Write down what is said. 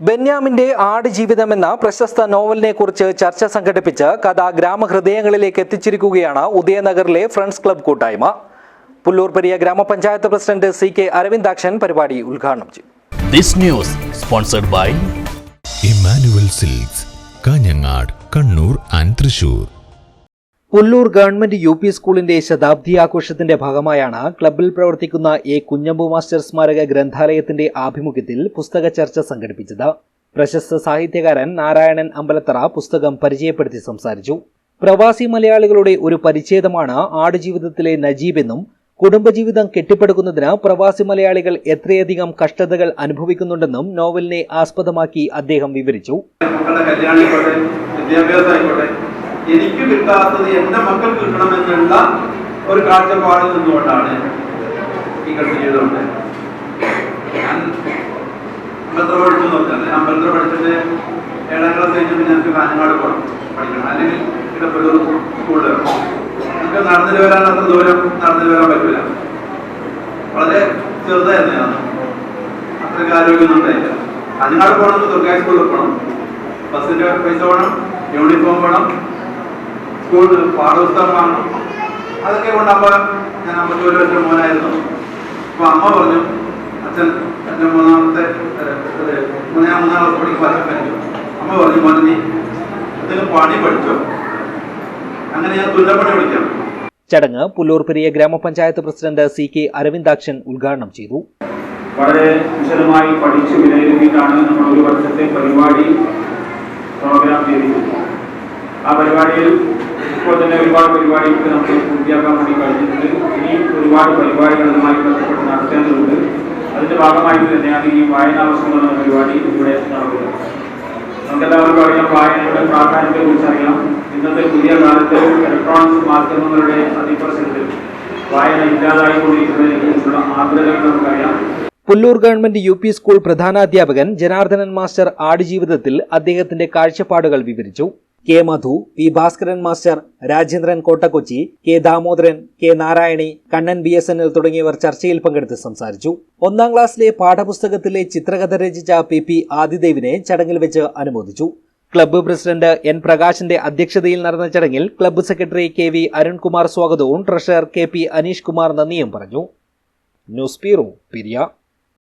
ബെന്യാമിന്റെ ആടുജീവിതം എന്ന പ്രശസ്ത നോവലിനെ കുറിച്ച് ചർച്ച സംഘടിപ്പിച്ച് കഥ ഗ്രാമഹൃദയങ്ങളിലേക്ക് എത്തിച്ചിരിക്കുകയാണ് ഉദയനഗറിലെ ഫ്രണ്ട്സ് ക്ലബ് കൂട്ടായ്മ. പുല്ലൂർ പെരിയ ഗ്രാമപഞ്ചായത്ത് പ്രസിഡന്റ് സി കെ അരവിന്ദാക്ഷൻ പരിപാടി ഉദ്ഘാടനം ചെയ്തു. This news sponsored by Emmanuel Silks Kanhangad Kannur and Thrissur Pullur government U P സ്കൂളിന്റെ ശതാബ്ദി ആഘോഷത്തിന്റെ ഭാഗമായാണ് ക്ലബിൽ പ്രവർത്തിക്കുന്ന എ കുഞ്ഞമ്പു മാസ്റ്റർ സ്മാരക ഗ്രന്ഥാലയത്തിന്റെ ആഭിമുഖ്യത്തിൽ പുസ്തക ചർച്ച സംഘടിപ്പിച്ചത്. പ്രശസ്ത സാഹിത്യകാരൻ നാരായണൻ അമ്പലത്തറ പുസ്തകം പരിചയപ്പെടുത്തി സംസാരിച്ചു. പ്രവാസി മലയാളികളുടെ ഒരു പരിച്ഛേദമാണ് ആടുജീവിതത്തിലെ നജീബ് എന്നും കുടുംബജീവിതം കെട്ടിപ്പടുക്കുന്നതിന് പ്രവാസി മലയാളികൾ എത്രയധികം കഷ്ടതകൾ അനുഭവിക്കുന്നുണ്ടെന്നും നോവലിനെ ആസ്പദമാക്കി അദ്ദേഹം വിവരിച്ചു. എനിക്ക് കിട്ടാത്തത് എന്റെ മക്കൾക്ക് കിട്ടണമെന്നുള്ള ഒരു കാഴ്ചപ്പാടിൽ നിന്നുകൊണ്ടാണ് ഈ കൃഷി ചെയ്തുകൊണ്ട്. ഞാൻ അമ്പലത്ര പഠിച്ചു നോക്കുന്നത് അമ്പലത്തിൽ പഠിച്ചിട്ട് ഏഴാം ക്ലാസ് കഴിഞ്ഞ് പിന്നെ എനിക്ക് കാഞ്ഞങ്ങാട് പോകണം പഠിക്കണം. അല്ലെങ്കിൽ ഇടപ്പൊരു സ്കൂളിൽ നമുക്ക് നടന്നിട്ട് വരാൻ അത്ര ദൂരം നടന്നിട്ട് വരാൻ പറ്റില്ല വളരെ ചെറുതായിരുന്നു ഞാൻ. അത്രയ്ക്ക് ആരോഗ്യമൊന്നും ഉണ്ടായില്ല. കാഞ്ഞങ്ങാട് പോകണമെങ്കിൽ ദുർഗാ സ്കൂളിൽ പോകണം. ബസ്സിന്റെ പൈസ വേണം യൂണിഫോം വേണം സ്കൂൾ പാഠപുസ്തകമാണ്. അതൊക്കെ കൊണ്ട് അമ്മ ഞാൻ അമ്പത്തി ഒരു വർഷം മോനായിരുന്നു. അപ്പൊ അമ്മ പറഞ്ഞു അച്ഛൻ അച്ഛൻ മൂന്നാമത്തെ ഏഹ്, മൂന്നാം മൂന്നാം ക്ലാസ് പഠിക്കുമ്പോൾ അച്ഛൻ മരിച്ചു അമ്മ പറഞ്ഞു മോനെ നീ എന്തെങ്കിലും പണി പഠിച്ചോ. അങ്ങനെ ഞാൻ തുന്നപ്പണി പഠിക്കാം ചടങ്ങ് പുല്ലൂർ പെരിയ ഗ്രാമപഞ്ചായത്ത് പ്രസിഡന്റ് സി കെ അരവിന്ദാക്ഷൻ ഉദ്ഘാടനം ചെയ്തു. വളരെ വിശദമായി പഠിച്ച് വിലയിരുത്തിയിട്ടാണ് നമ്മൾ ഒരു വർഷത്തെ പരിപാടി പ്രോഗ്രാം ചെയ്തിരിക്കുന്നത്. ആ പരിപാടിയിൽ ഇപ്പോൾ തന്നെ ഒരുപാട് പരിപാടികൾക്ക് നമുക്ക് പൂർത്തിയാക്കാൻ വേണ്ടി കഴിഞ്ഞിട്ടുണ്ട്. ഇനി ഒരുപാട് പരിപാടികൾ അതുമായി ബന്ധപ്പെട്ട് നടത്തേണ്ടതുണ്ട്. അതിന്റെ ഭാഗമായിട്ട് തന്നെയാണ് ഈ വായനാവസരം എന്ന പരിപാടി ഇവിടെ നടക്കുന്നത്. നമുക്കെല്ലാവർക്കും അറിയാം വായനയുടെ പ്രാധാന്യത്തെ കുറിച്ച് അറിയാം. ഇന്നത്തെ പുതിയ കാലത്ത് ഇലക്ട്രോണിക്സ് മാധ്യമങ്ങളുടെ അതിപ്രസരത്തിൽ വായന ഇല്ലാതായിക്കൊണ്ടിരിക്കുന്നതിനെ കുറിച്ചുള്ള ആഗ്രഹങ്ങൾ നമുക്കറിയാം. Pullur government U P school പ്രധാനാധ്യാപകൻ Janardhanan master ആടുജീവിതത്തിൽ അദ്ദേഹത്തിന്റെ കാഴ്ചപ്പാടുകൾ വിവരിച്ചു. K Madhu P Bhaskaran master Rajendran Kottakochi K Damodaran K Narayani Kannan B S N L തുടങ്ങിയവർ ചർച്ചയിൽ പങ്കെടുത്ത് സംസാരിച്ചു. ഒന്നാം ക്ലാസ്സിലെ പാഠപുസ്തകത്തിലെ ചിത്രകഥ രചിച്ച പി പി ആദിദേവിനെ ചടങ്ങിൽ വെച്ച് അനുമോദിച്ചു. ക്ലബ്ബ് പ്രസിഡന്റ് എൻ പ്രകാശിന്റെ അധ്യക്ഷതയിൽ നടന്ന ചടങ്ങിൽ club secretary K V Arunkumar സ്വാഗതവും treasurer K P Aneesh Kumar നന്ദിയും പറഞ്ഞു. News bureau പിരിയ